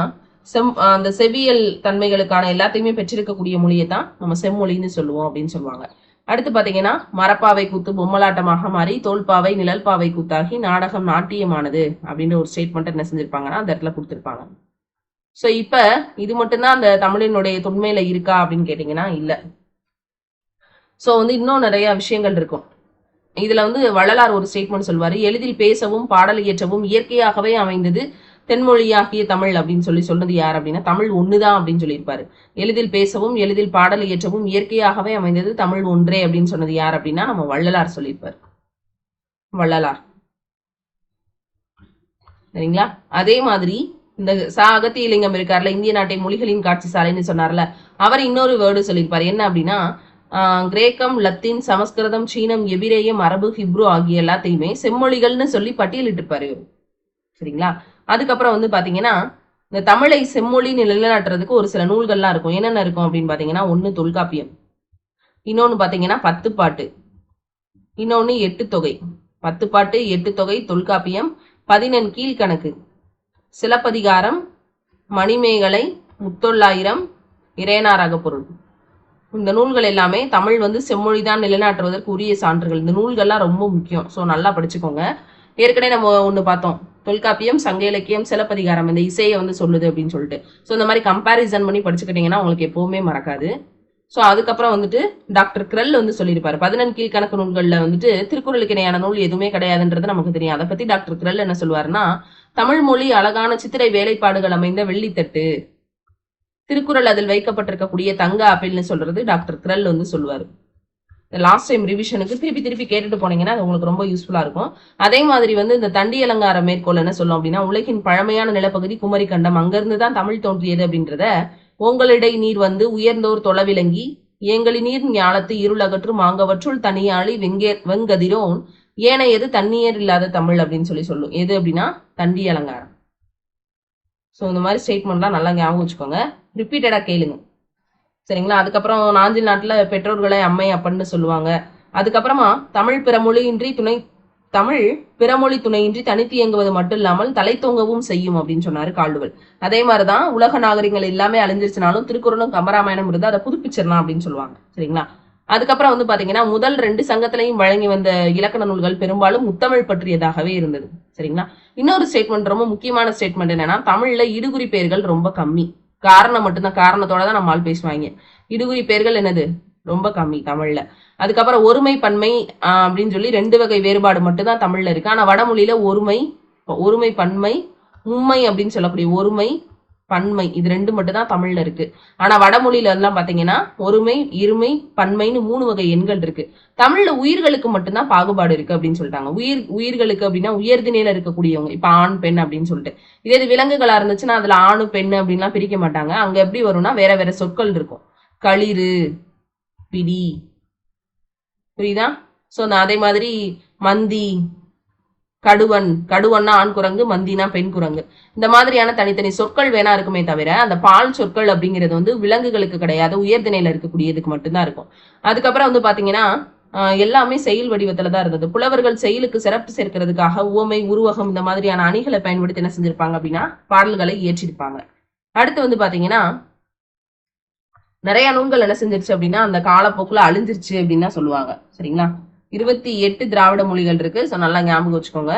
செம் அந்த செவியல் தன்மைகளுக்கான எல்லாத்தையுமே பெற்றிருக்கக்கூடிய மொழியை தான் நம்ம செம்மொழின்னு சொல்லுவோம் அப்படின்னு சொல்லுவாங்க. அடுத்து பாத்தீங்கன்னா மரப்பாவை கூத்து பொம்மலாட்டமாக மாறி தோல்பாவை நிழல்பாவை கூத்தாகி நாடகம் நாட்டியமானது அப்படின்ற ஒரு ஸ்டேட்மெண்ட் என்ன செஞ்சிருப்பாங்கன்னா அந்த இடத்துல கொடுத்துருப்பாங்க. சோ இப்ப இது மட்டும்தான் அந்த தமிழினுடைய தொன்மையில இருக்கா அப்படின்னு கேட்டீங்கன்னா இல்ல. சோ வந்து இன்னும் நிறைய விஷயங்கள் இருக்கும். இதுல வந்து வள்ளலார் ஒரு ஸ்டேட்மெண்ட் சொல்வாரு எளிதில் பேசவும் பாடல் இயற்றவும் இயற்கையாகவே அமைந்தது தென்மொழியாகிய தமிழ் அப்படின்னு சொல்லி சொன்னது யார் அப்படின்னா தமிழ் ஒண்ணுதான் அப்படின்னு சொல்லியிருப்பாரு. எளிதில் பேசவும் எளிதில் பாடல் இயற்றவும் இயற்கையாகவே அமைந்தது தமிழ் ஒன்றே அப்படின்னு சொன்னது யார் அப்படின்னா நம்ம வள்ளலார் சொல்லியிருப்பாரு. வள்ளலார். சரிங்களா? அதே மாதிரி இந்த சா அகத்தியலிங்கம் இருக்கார்ல இந்திய நாட்டை மொழிகளின் காட்சி சாலைன்னு சொன்னார்ல அவர் இன்னொரு வேர்டு சொல்லியிருப்பார். என்ன அப்படின்னா கிரேக்கம் லத்தீன் சமஸ்கிருதம் சீனம் எபிரேயம் அரபு ஹிப்ரு ஆகிய எல்லாத்தையுமே செம்மொழிகள்னு சொல்லி பட்டியலிட்டிருப்பாரு சரிங்களா? அதுக்கப்புறம் வந்து பாத்தீங்கன்னா இந்த தமிழை செம்மொழி நிலைநாட்டுறதுக்கு ஒரு சில நூல்கள்லாம் இருக்கும். என்னென்ன இருக்கும் அப்படின்னு பாத்தீங்கன்னா ஒண்ணு தொல்காப்பியம் இன்னொன்னு பாத்தீங்கன்னா பத்து பாட்டு இன்னொன்னு எட்டு தொகை. பத்து பாட்டு எட்டு தொகை தொல்காப்பியம் பதினெண் கீழ்கணக்கு. சிலப்பதிகாரம் மணிமேகலை முத்தொள்ளாயிரம் இறையனாராக பொருள் இந்த நூல்கள் எல்லாமே தமிழ் வந்து செம்மொழி தான் நிலைநாட்டுவதற்கு உரிய சான்றுகள். இந்த நூல்கள்லாம் ரொம்ப முக்கியம். ஸோ நல்லா படிச்சுக்கோங்க. ஏற்கனவே நம்ம ஒன்று பார்த்தோம். தொல்காப்பியம் சங்க இலக்கியம் சிலப்பதிகாரம் இந்த இசையை வந்து சொல்லுது அப்படின்னு சொல்லிட்டு. ஸோ இந்த மாதிரி கம்பேரிசன் பண்ணி படிச்சுக்கிட்டீங்கன்னா உங்களுக்கு எப்பவுமே மறக்காது. ஸோ அதுக்கப்புறம் வந்துட்டு டாக்டர் கிரல் வந்து சொல்லியிருப்பாரு. பதினெண் கீழ்கணக்கு நூல்களில் வந்துட்டு திருக்குறளுக்கு இணையான நூல் எதுவுமே கிடையாதுன்றது நமக்கு தெரியும். அதை பற்றி டாக்டர் கிரல் என்ன சொல்லுவாருன்னா தமிழ் மொழி அழகான சித்திரை வேலைப்பாடுகள் அமைந்த வெள்ளித்தட்டு. திருக்குறள் அதில் வைக்கப்பட்டிருக்கக்கூடிய தங்க ஆப்பிள்னு சொல்றது டாக்டர் கிரல் வந்து சொல்லுவார். லாஸ்ட் டைம் ரிவிஷனுக்கு திருப்பி திருப்பி கேட்டுட்டு போனீங்கன்னா அது உங்களுக்கு ரொம்ப யூஸ்ஃபுல்லா இருக்கும். அதே மாதிரி வந்து இந்த தண்டி அலங்கார மேற்கோள் என்ன சொல்லும் அப்படின்னா உலகின் பழமையான நிலப்பகுதி குமரி கண்டம் அங்கிருந்து தான் தமிழ் தோன்றியது அப்படின்றத உங்களிடை நீர் வந்து உயர்ந்தோர் தொலைவிலங்கி ஏங்களி நீர் ஞாலத்து இருளகற்று மாங்கவற்றுள் தனியாளி வெங்கே வெங்கதிரோன் ஏனையது தண்ணீர் இல்லாத தமிழ் அப்படின்னு சொல்லி சொல்லும். எது அப்படின்னா தண்டி அலங்காரம். ஸோ இந்த மாதிரி ஸ்டேட்மெண்ட்லாம் நல்லா ஞாபகம் வச்சுக்கோங்க. ரிப்பீட்டடாக கேளுங்க. சரிங்களா? அதுக்கப்புறம் நாஞ்சில் நாட்டில் பெற்றோர்களை அம்மை அப்பன்னு சொல்லுவாங்க. அதுக்கப்புறமா தமிழ் பிறமொழியின்றி துணை தமிழ் பிறமொழி துணையின்றி தனித்து இயங்குவது மட்டும் இல்லாமல் தலை தொங்கவும் செய்யும் அப்படின்னு சொன்னாரு கால்டுவல் அதே மாதிரிதான் உலக நாகரிகங்கள் எல்லாமே அழிஞ்சிருச்சுனாலும் திருக்குறளும் கம்பராமாயணம் இருந்து அதை புதுப்பிச்சிடலாம் அப்படின்னு சொல்லுவாங்க. சரிங்களா? அதுக்கப்புறம் வந்து பாத்தீங்கன்னா முதல் ரெண்டு சங்கத்திலையும் வழங்கி வந்த இலக்கண நூல்கள் பெரும்பாலும் முத்தமிழ் பற்றியதாகவே இருந்தது. சரிங்களா? இன்னொரு ஸ்டேட்மெண்ட் ரொம்ப முக்கியமான ஸ்டேட்மெண்ட் என்னன்னா தமிழ்ல இடுகுறி பெயர்கள் ரொம்ப கம்மி. காரணம் மட்டும்தான் காரணத்தோட தான் நம்மால் பேசுவாங்க. இடுகுறி பெயர்கள் என்னது? ரொம்ப கம்மி தமிழ்ல. அதுக்கப்புறம் ஒருமை பன்மை அப்படின்னு சொல்லி ரெண்டு வகை வேறுபாடு மட்டும்தான் தமிழ்ல இருக்கு. ஆனா வடமொழியில ஒருமை ஒருமை பன்மை உண்மை அப்படின்னு சொல்லக்கூடிய ஒருமை பன்மை. இது ரெண்டு மட்டும் தான் தமிழ்ல இருக்கு. ஆனா வடமொழியில எல்லாம் பாத்தீங்கன்னா ஒருமை இருமை பன்மைன்னு மூணு வகை எண்கள் இருக்கு. தமிழ்ல உயிர்களுக்கு மட்டும்தான் பாகுபாடு இருக்கு அப்படின்னு சொல்லிட்டாங்க. உயிர் உயிர்களுக்கு அப்படின்னா உயர்தினையில இருக்கக்கூடியவங்க. இப்ப ஆண் பெண் அப்படின்னு சொல்லிட்டு. இதே இது விலங்குகளா இருந்துச்சுன்னா அதுல ஆணு பெண் அப்படின்லாம் பிரிக்க மாட்டாங்க. அங்க எப்படி வரும்னா வேற வேற சொற்கள் இருக்கும். களிறு பிடி. புரியுதா? சோ அதே மாதிரி மந்தி கடுவன் கடுவன்னா ஆண் குரங்கு மந்தினா பெண் குரங்கு. இந்த மாதிரியான தனித்தனி சொற்கள் வேணா இருக்குமே தவிர அந்த பால் சொற்கள் அப்படிங்கிறது வந்து விலங்குகளுக்கு கிடையாது உயர்திணையில இருக்கக்கூடியதுக்கு மட்டும்தான் இருக்கும். அதுக்கப்புறம் வந்து பாத்தீங்கன்னா எல்லாமே செயல் வடிவத்துல தான் இருந்தது. புலவர்கள் செயலுக்கு சிறப்பு சேர்க்கிறதுக்காக உவமை உருவகம் இந்த மாதிரியான அணிகளை பயன்படுத்தி என்ன செஞ்சிருப்பாங்க அப்படின்னா பாடல்களை இயற்றிருப்பாங்க. அடுத்து வந்து பாத்தீங்கன்னா நிறைய நூல்கள் என்ன செஞ்சிருச்சு அப்படின்னா அந்த காலப்போக்குல அழிஞ்சிருச்சு அப்படின்னு தான் சொல்லுவாங்க. சரிங்களா? இருபத்தி எட்டு திராவிட மொழிகள் இருக்கு. ஸோ நல்லா ஞாபகம் வச்சுக்கோங்க.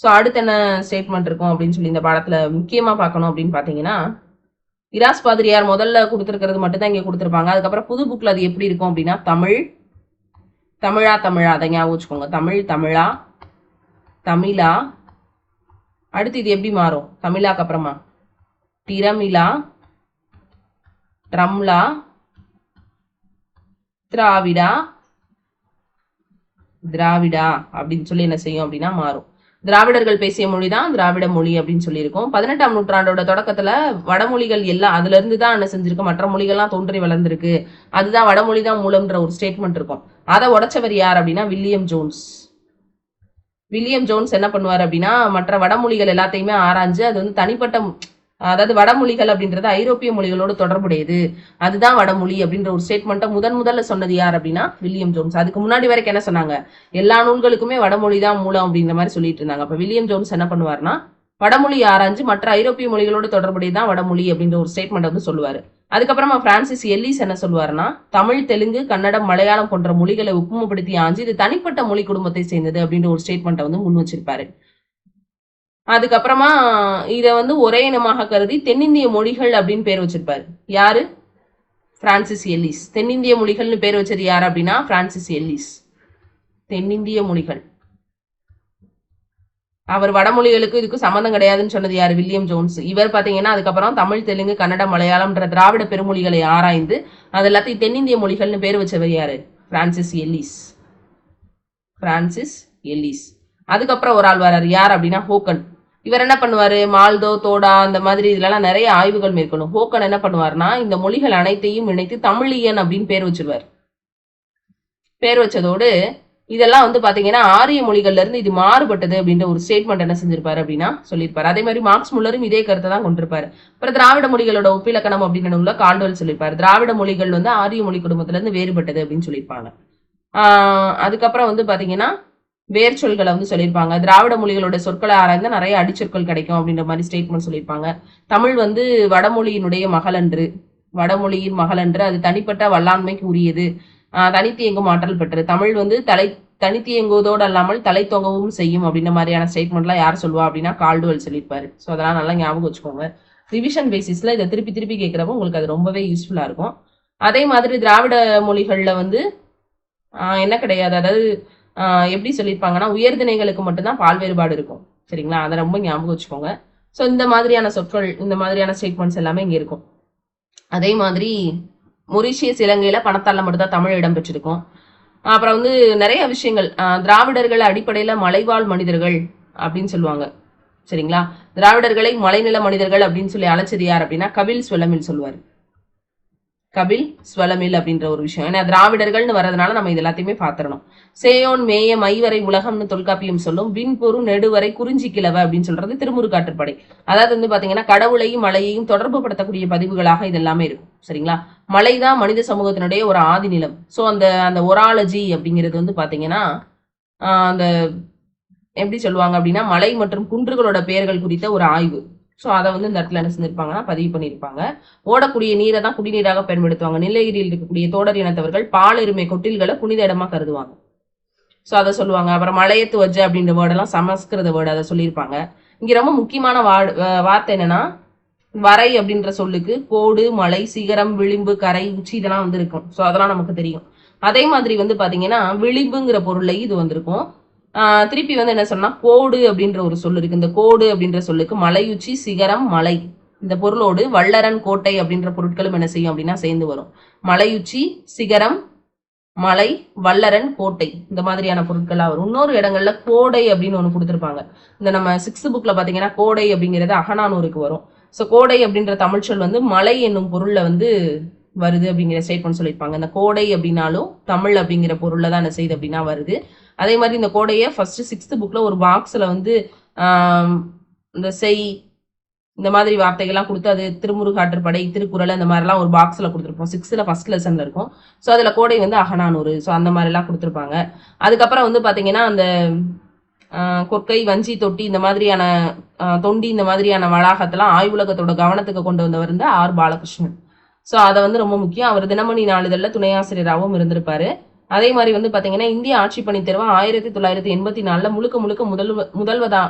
ஸோ அடுத்து என்ன ஸ்டேட்மெண்ட் இருக்கும் அப்படின்னு சொல்லி இந்த பாடத்துல முக்கியமா பார்க்கணும் அப்படின்னு பாத்தீங்கன்னா இராஸ் பாதிரியார் முதல்ல கொடுத்துருக்கிறது மட்டும்தான் இங்கே கொடுத்துருப்பாங்க. அதுக்கப்புறம் புது புக்ல அது எப்படி இருக்கும் அப்படின்னா தமிழ் தமிழா தமிழா. அதை ஞாபகம் வச்சுக்கோங்க. தமிழ் தமிழா தமிழா. அடுத்து இது எப்படி மாறும்? தமிழாக்கு அப்புறமா. திரமிழா ட்ரம்லா திராவிடா திராவிடா அப்படின்னு சொல்லி என்ன செய்யும் அப்படின்னா மாறும். திராவிடர்கள் பேசிய மொழி தான் திராவிட மொழி அப்படின்னு சொல்லியிருக்கோம். பதினெட்டாம் நூற்றாண்டோட தொடக்கத்துல வடமொழிகள் எல்லாம் அதுல இருந்து தான் என்ன செஞ்சிருக்கு? மற்ற மொழிகள்லாம் தோன்றி வளர்ந்துருக்கு. அதுதான் வடமொழி தான் மூலம்ன்ற ஒரு ஸ்டேட்மெண்ட் இருக்கும். அதை உடைச்சவர் யார் அப்படின்னா வில்லியம் ஜோன்ஸ். வில்லியம் ஜோன்ஸ் என்ன பண்ணுவார் அப்படின்னா மற்ற வடமொழிகள் எல்லாத்தையுமே ஆராய்ஞ்சு அது வந்து தனிப்பட்ட அதாவது வடமொழிகள் அப்படின்றது ஐரோப்பிய மொழிகளோடு தொடர்புடையது. அதுதான் வடமொழி அப்படின்ற ஒரு ஸ்டேட்மெண்ட்டை முதன் முதல்ல சொன்னது யார் அப்படின்னா வில்லியம் ஜோன்ஸ். அதுக்கு முன்னாடி வரைக்கும் என்ன சொன்னாங்க? எல்லா நூல்களுக்குமே வடமொழி தான் மூலம் அப்படின்ற மாதிரி சொல்லிட்டு இருந்தாங்க. அப்ப வில்லியம் ஜோன்ஸ் என்ன பண்ணுவார்னா வடமொழி ஆராய்ஞ்சு மற்ற ஐரோப்பிய மொழிகளோடு தொடர்புடையதான் வடமொழி அப்படின்ற ஒரு ஸ்டேட்மெண்ட் வந்து சொல்லுவாரு. அதுக்கப்புறமா பிரான்சிஸ் எல்லிஸ் என்ன சொல்லுவாருன்னா தமிழ் தெலுங்கு கன்னடம் மலையாளம் போன்ற மொழிகளை ஒப்புமைப்படுத்தி ஆஞ்சு இது தனிப்பட்ட மொழி குடும்பத்தை சேர்ந்தது அப்படின்ற ஒரு ஸ்டேட்மெண்ட்டை வந்து முன் வச்சிருப்பாரு. அதுக்கப்புறமா இதை வந்து ஒரே இனமாக கருதி தென்னிந்திய மொழிகள் அப்படின்னு பேர் வச்சிருப்பாரு. யாரு? பிரான்சிஸ் எல்லிஸ் தென்னிந்திய மொழிகள்னு பேர் வச்சது யார் அப்படின்னா? பிரான்சிஸ் எல்லிஸ் தென்னிந்திய மொழிகள். அவர் வடமொழிகளுக்கு இதுக்கு சம்மந்தம் கிடையாதுன்னு சொன்னது யார்? வில்லியம் ஜோன்ஸ் இவர் பார்த்தீங்கன்னா அதுக்கப்புறம் தமிழ் தெலுங்கு கன்னடம் மலையாளம்ன்ற திராவிட பெருமொழிகளை ஆராய்ந்து அது எல்லாத்தையும் தென்னிந்திய மொழிகள்னு பேர் வச்சவர் யாரு? பிரான்சிஸ் எல்லிஸ் பிரான்சிஸ் எல்லிஸ் அதுக்கப்புறம் ஒரு ஆள் வர்றார். யார் அப்படின்னா? ஹோக்கன் இவர் என்ன பண்ணுவாரு? மால்தோ தோடா அந்த மாதிரி இதுலலாம் நிறைய ஆய்வுகள் மேற்கொள்ளும். ஹோக்கன் என்ன பண்ணுவாருன்னா இந்த மொழிகள் அனைத்தையும் இணைத்து தமிழியன் அப்படின்னு பேர் வச்சிருவார். பேர் வச்சதோடு இதெல்லாம் வந்து பாத்தீங்கன்னா ஆரிய மொழிகள்ல இருந்து இது மாறுபட்டது அப்படின்ற ஒரு ஸ்டேட்மெண்ட் என்ன செஞ்சிருப்பாரு அப்படின்னா சொல்லியிருப்பாரு. அதே மாதிரி மார்க்ஸ் முல்லரும் இதே கருத்தை தான் கொண்டிருப்பாரு. அப்புறம் திராவிட மொழிகளோட ஒப்பிலக்கணம் அப்படின்னு உள்ள காண்டுவல் சொல்லியிருப்பாரு. திராவிட மொழிகள் வந்து ஆரிய மொழி குடும்பத்துல இருந்து வேறுபட்டது அப்படின்னு சொல்லியிருப்பாங்க. ஆஹ் அதுக்கப்புறம் வந்து பாத்தீங்கன்னா வேர் சொல்களை வந்து சொல்லியிருப்பாங்க. திராவிட மொழிகளோட சொற்களை ஆராய்ந்து நிறைய அடிச்சொற்கள் கிடைக்கும் அப்படின்ற மாதிரி ஸ்டேட்மெண்ட் சொல்லியிருப்பாங்க. தமிழ் வந்து வடமொழியினுடைய மகளன்று வடமொழியின் மகளன்று அது தனிப்பட்ட வல்லாண்மைக்கு உரியது தனித்து எங்கும் ஆற்றல் பெற்று தமிழ் வந்து தலை தனித்து எங்குவதோடு அல்லாமல் தலை தொங்கவும் செய்யும் அப்படின்ற மாதிரியான ஸ்டேட்மெண்ட்லாம் யார் சொல்லுவா அப்படின்னா கால்டுவல் சொல்லியிருப்பாரு. ஸோ அதெல்லாம் நல்லா ஞாபகம் வச்சுக்கோங்க. ரிவிஷன் பேசிஸ்ல இதை திருப்பி திருப்பி கேட்குறப்போ உங்களுக்கு அது ரொம்பவே யூஸ்ஃபுல்லாக இருக்கும். அதே மாதிரி திராவிட மொழிகளில் வந்து என்ன கிடையாது. அதாவது எப்படி சொல்லியிருப்பாங்கன்னா உயர்திணைகளுக்கு மட்டும்தான் பால் வேறுபாடு இருக்கும். சரிங்களா? அதை ரொம்ப ஞாபகம் வச்சுக்கோங்க. ஸோ இந்த மாதிரியான சொற்கள் இந்த மாதிரியான ஸ்டேட்மெண்ட்ஸ் எல்லாமே இங்கே இருக்கும். அதே மாதிரி மொரிஷியஸ் இலங்கையில பணத்தால மட்டும்தான் தமிழ் இடம் பெற்றிருக்கும் அப்புறம் வந்து நிறைய விஷயங்கள். திராவிடர்கள் அடிப்படையில மலைவாழ் மனிதர்கள் அப்படின்னு சொல்லுவாங்க. சரிங்களா? திராவிடர்களை மலைநில மனிதர்கள் அப்படின்னு சொல்லி அழைச்சது யார் அப்படின்னா கபில் ஸ்வலமில் சொல்லுவார் கபில் ஸ்வலமில் அப்படின்ற ஒரு விஷயம். ஏன்னா திராவிடர்கள்னு வர்றதுனால நம்ம இது எல்லாத்தையுமே பாத்திரணும் சேயோன் மேய மைவரை உலகம்னு தொல்காப்பியம் சொல்லும் விண்பொரு நெடுவரை குறிஞ்சி கிழவ அப்படின்னு சொல்றது திருமுருகாற்றுப்படை அதாவது வந்து பாத்தீங்கன்னா கடவுளையும் மலையையும் தொடர்பு படுத்தக்கூடிய பதிவுகளாக இது எல்லாமே இருக்கும். சரிங்களா? மலைதான் மனித சமூகத்தினுடைய ஒரு ஆதி நிலம். சோ அந்த அந்த ஒராலஜி அப்படிங்கிறது வந்து பாத்தீங்கன்னா அந்த எப்படி சொல்லுவாங்க அப்படின்னா மலை மற்றும் குன்றுகளோட பெயர்கள் குறித்த ஒரு ஆய்வு. ஸோ அதை வந்து இந்த இடத்துல என்ன செஞ்சிருப்பாங்கன்னா பதிவு பண்ணியிருப்பாங்க ஓடக்கூடிய நீரை தான் குடிநீராக பயன்படுத்துவாங்க. நீலகிரியில் இருக்கக்கூடிய தோடர் இனத்தவர்கள் பால் கொட்டில்களை புனித இடமா கருதுவாங்க. ஸோ அதை சொல்லுவாங்க. அப்புறம் மலையத்து வஜ்ஜ அப்படின்ற வேர்டெல்லாம் சமஸ்கிருத வேர்டு அதை சொல்லியிருப்பாங்க. இங்க ரொம்ப முக்கியமான வார்டு வார்த்தை என்னன்னா வரை அப்படின்ற சொல்லுக்கு கோடு மலை சிகரம் விளிம்பு கரை உச்சி இதெல்லாம் வந்து இருக்கும் ஸோ அதெல்லாம் நமக்கு தெரியும். அதே மாதிரி வந்து பார்த்தீங்கன்னா விளிம்புங்கிற பொருளை இது வந்திருக்கும். திருப்பி வந்து என்ன சொன்னா கோடு அப்படின்ற ஒரு சொல் இருக்கு. இந்த கோடு அப்படின்ற சொல்லுக்கு மலையுச்சி சிகரம் மலை. இந்த பொருளோடு வல்லரன் கோட்டை அப்படின்ற பொருட்களும் என்ன செய்யும் அப்படின்னா சேர்ந்து வரும். மலையுச்சி சிகரம் மலை வல்லரன் கோட்டை. இந்த மாதிரியான பொருட்களாக வரும். இன்னொரு இடங்கள்ல கோடை அப்படின்னு ஒண்ணு கொடுத்துருப்பாங்க. இந்த நம்ம சிக்ஸ்த் புக்ல பாத்தீங்கன்னா கோடை அப்படிங்கிறது அகநானூருக்கு வரும். சோ கோடை அப்படின்ற தமிழ் சொல் வந்து மலை என்னும் பொருள்ல வந்து வருது அப்படிங்கிற ஸ்டேட்மெண்ட் சொல்லியிருப்பாங்க. இந்த கோடை அப்படின்னாலும் தமிழ் அப்படிங்கிற பொருள்ல தான் என்ன செய்யுது அப்படின்னா வருது. அதே மாதிரி இந்த கோடையை ஃபர்ஸ்ட் சிக்ஸ்த் புக்ல ஒரு பாக்ஸ்ல வந்து இந்த செய் இந்த மாதிரி வார்த்தைகள்லாம் கொடுத்து அது திருமுருகாற்றுப்படை திருக்குறள் அந்த மாதிரிலாம் ஒரு பாக்ஸில் கொடுத்துருப்போம். சிக்ஸ்த்தில் ஃபர்ஸ்ட் லெசனில் இருக்கும். ஸோ அதில் கோடை வந்து அகநானூறு. ஸோ அந்த மாதிரிலாம் கொடுத்துருப்பாங்க. அதுக்கப்புறம் வந்து பார்த்தீங்கன்னா அந்த கொற்கை வஞ்சி தொட்டி இந்த மாதிரியான தொண்டி இந்த மாதிரியான வளாகத்தெல்லாம் ஆய்வுலகத்தோட கவனத்துக்கு கொண்டு வந்தவர் வந்து ஆர் பாலகிருஷ்ணன். ஸோ அதை வந்து ரொம்ப முக்கியம். அவர் தினமணி நாளிதழில் துணை ஆசிரியராகவும் இருந்திருப்பாரு. அதே மாதிரி வந்து பாத்தீங்கன்னா இந்திய ஆட்சி பணி தேர்வு ஆயிரத்தி தொள்ளாயிரத்தி எண்பத்தி நாலுல முழுக்க முழுக்க முதல் முதல்வதா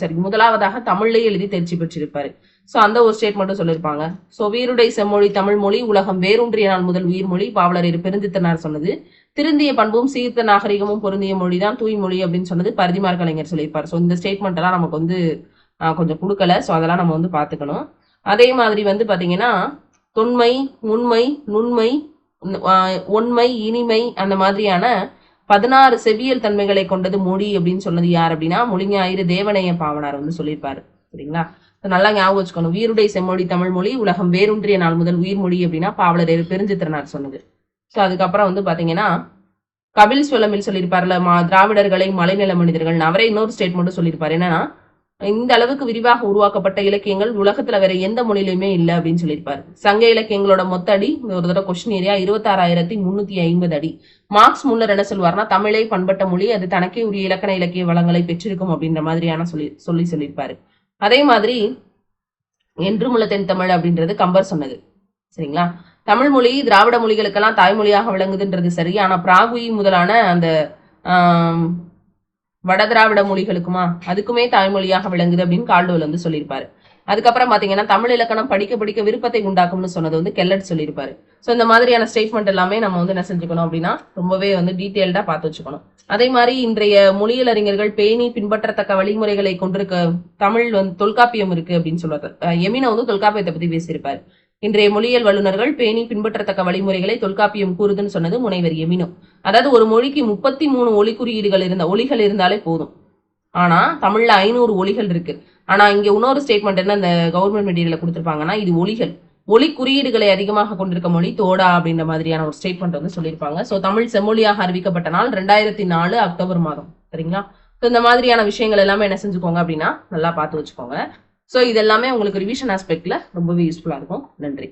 சாரி முதலாவதாக தமிழ்லயே எழுதி தேர்ச்சி பெற்றிருப்பாரு. சோ அந்த ஒரு ஸ்டேட்மெண்ட்டும் சொல்லியிருப்பாங்க. சோ வீருடை செம்மொழி தமிழ் மொழி உலகம் வேரூன்றிய நாள் முதல் உயிர்மொழி பாவலர் பெருந்தித்தனார் சொன்னது. திருந்திய பண்பும் சீர்த்த நாகரிகமும் பொருந்திய மொழி தான் தூய்மொழி அப்படின்னு சொன்னது பரிதிமார் கலைஞர் சொல்லியிருப்பார். சோ இந்த ஸ்டேட்மெண்ட் எல்லாம் நமக்கு வந்து கொஞ்சம் கொடுக்கல. சோ அதெல்லாம் நம்ம வந்து பாத்துக்கணும் அதே மாதிரி வந்து பாத்தீங்கன்னா தொன்மை உண்மை நுண்மை உண்மை இனிமை அந்த மாதிரியான பதினாறு செவியல் தன்மைகளை கொண்டது மொழி அப்படின்னு சொன்னது யார் அப்படின்னா மொழிஞாயிறு தேவனைய பாவனார் வந்து சொல்லியிருப்பாரு. சரிங்களா? நல்லா ஞாபகம் வச்சுக்கணும். வீருடை செம்மொழி தமிழ் மொழி உலகம் வேரூன்றிய நாள் முதல் உயிர்மொழி அப்படின்னா பாவலர் இரு பெருஞ்சித்திரனார் சொன்னது. ஸோ அதுக்கப்புறம் வந்து பாத்தீங்கன்னா கபில் சுவலமில் சொல்லியிருப்பார்ல மா திராவிடர்களை மலைநில மனிதர்கள் அவரே இன்னொரு ஸ்டேட்மெண்ட்டும் சொல்லியிருப்பாரு. என்னன்னா இந்த அளவுக்கு விரிவாக உருவாக்கப்பட்ட இலக்கியங்கள் உலகத்துல வேற எந்த மொழியிலுமே இல்லை அப்படின்னு சொல்லியிருப்பாரு. சங்க இலக்கியங்களோட மொத்த அடி ஒரு தடவை கொஸ்டின் ஏரியா இருபத்தாறாயிரத்தி முன்னூத்தி ஐம்பது அடி. மார்க்ஸ் முன்னர் என்ன சொல்வார்னா தமிழை பண்பட்ட மொழி அது தனக்கே உரிய இலக்கண இலக்கிய வளங்களை பெற்றிருக்கும் அப்படின்ற மாதிரியான சொல்லி சொல்லி சொல்லியிருப்பாரு. அதே மாதிரி என்றுமுள்ள தென் தமிழ் அப்படின்றது கம்பர் சொன்னது. சரிங்களா? தமிழ் மொழி திராவிட மொழிகளுக்கெல்லாம் தாய்மொழியாக விளங்குதுன்றது சரி ஆனா பிராகுயி முதலான அந்த வடதிராவிட மொழிகளுக்குமா? அதுக்குமே தாய்மொழியாக விளங்குது அப்படின்னு கால்டுவல் வந்து சொல்லியிருப்பாரு. அதுக்கப்புறம் பாத்தீங்கன்னா தமிழ் இலக்கணம் படிக்க படிக்க விருப்பத்தை உண்டாக்கும்னு சொன்னது வந்து கெல்லட் சொல்லியிருப்பாரு. சோ இந்த மாதிரியான ஸ்டேட்மெண்ட் எல்லாமே நம்ம வந்து என்ன செஞ்சுக்கணும் அப்படின்னா ரொம்பவே வந்து டீட்டெயில்டா பார்த்து வச்சுக்கணும். அதே மாதிரி இன்றைய மொழியியல் அறிஞர்கள் பேணி பின்பற்றத்தக்க வழிமுறைகளை கொண்டிருக்க தமிழ் வந்து தொல்காப்பியம் இருக்கு அப்படின்னு சொல்றாரு எமினா வந்து தொல்காப்பியத்தை பத்தி பேசியிருப்பாரு. இன்றைய மொழியியல் வல்லுநர்கள் பேணி பின்பற்றத்தக்க வழிமுறைகளை தொல்காப்பியம் கூறுதுன்னு சொன்னது முனைவர் எமினோ. அதாவது ஒரு மொழிக்கு முப்பத்தி மூணு ஒளி குறியீடுகள் இருந்த ஒளிகள் இருந்தாலே போதும். ஆனா தமிழ்ல ஐநூறு ஒலிகள் இருக்கு. ஆனா இங்க இன்னொரு ஸ்டேட்மெண்ட் என்ன இந்த கவர்மெண்ட் மெட்டீரியல கொடுத்துருப்பாங்கன்னா இது ஒலிகள். ஒளி குறியீடுகளை அதிகமாக கொண்டிருக்க மொழி தோடா அப்படின்ற மாதிரியான ஒரு ஸ்டேட்மெண்ட் வந்து சொல்லியிருப்பாங்க. ஸோ தமிழ் செம்மொழியாக அறிவிக்கப்பட்ட நாள் ரெண்டாயிரத்தி நாலு அக்டோபர் மாதம். சரிங்களா? ஸோ இந்த மாதிரியான விஷயங்கள் எல்லாமே என்ன செஞ்சுக்கோங்க அப்படின்னா நல்லா பார்த்து வச்சுக்கோங்க. ஸோ இது எல்லாமே உங்களுக்கு ரிவிஷன் ஆஸ்பெக்டில் ரொம்பவே யூஸ்ஃபுல்லாக இருக்கும். நன்றி.